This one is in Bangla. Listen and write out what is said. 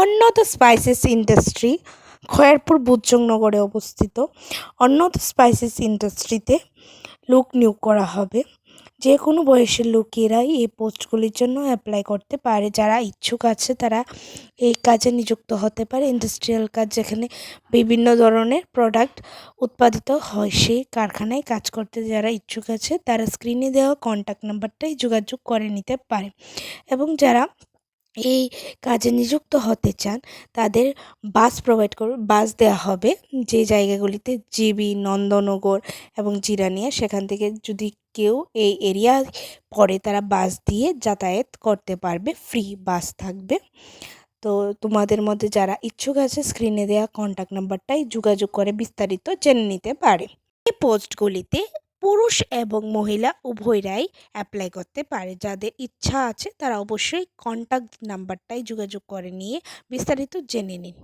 অন্নত স্পাইসেস ইন্ডাস্ট্রি খয়েরপুর বুধজংনগরে অবস্থিত। অন্নত স্পাইসেস ইন্ডাস্ট্রিতে লোক নিয়োগ করা হবে। যে কোনো বয়সের লোকেরাই এই পোস্টগুলির জন্য অ্যাপ্লাই করতে পারে। যারা ইচ্ছুক আছে তারা এই কাজে নিযুক্ত হতে পারে। ইন্ডাস্ট্রিয়াল কাজ যেখানে বিভিন্ন ধরনের প্রোডাক্ট উৎপাদিত হয়, সেই কারখানায় কাজ করতে যারা ইচ্ছুক আছে, তারা স্ক্রিনে দেওয়া কন্ট্যাক্ট নাম্বারটাই যোগাযোগ করে নিতে পারে। এবং যারা এই কাজে নিযুক্ত হতে চান, তাদের বাস প্রোভাইড করবে বাস দেওয়া হবে যে জায়গাগুলিতে জিবি, নন্দনগর এবং জিরানিয়া সেখান থেকে যদি কেউ এই এরিয়া পরে তারা বাস দিয়ে যাতায়াত করতে পারবে ফ্রি বাস থাকবে। তো তোমাদের মধ্যে যারা ইচ্ছুক আছে স্ক্রিনে দেওয়া কন্ট্যাক্ট নাম্বারটাই যোগাযোগ করে বিস্তারিত জেনে নিতে পারে। এই পোস্টগুলিতে পুরুষ এবং মহিলা উভয়রাই অ্যাপ্লাই করতে পারে। যাদের ইচ্ছা আছে, তারা অবশ্যই কন্ট্যাক্ট নাম্বারটাই যোগাযোগ করে নিয়ে বিস্তারিত জেনে নিন।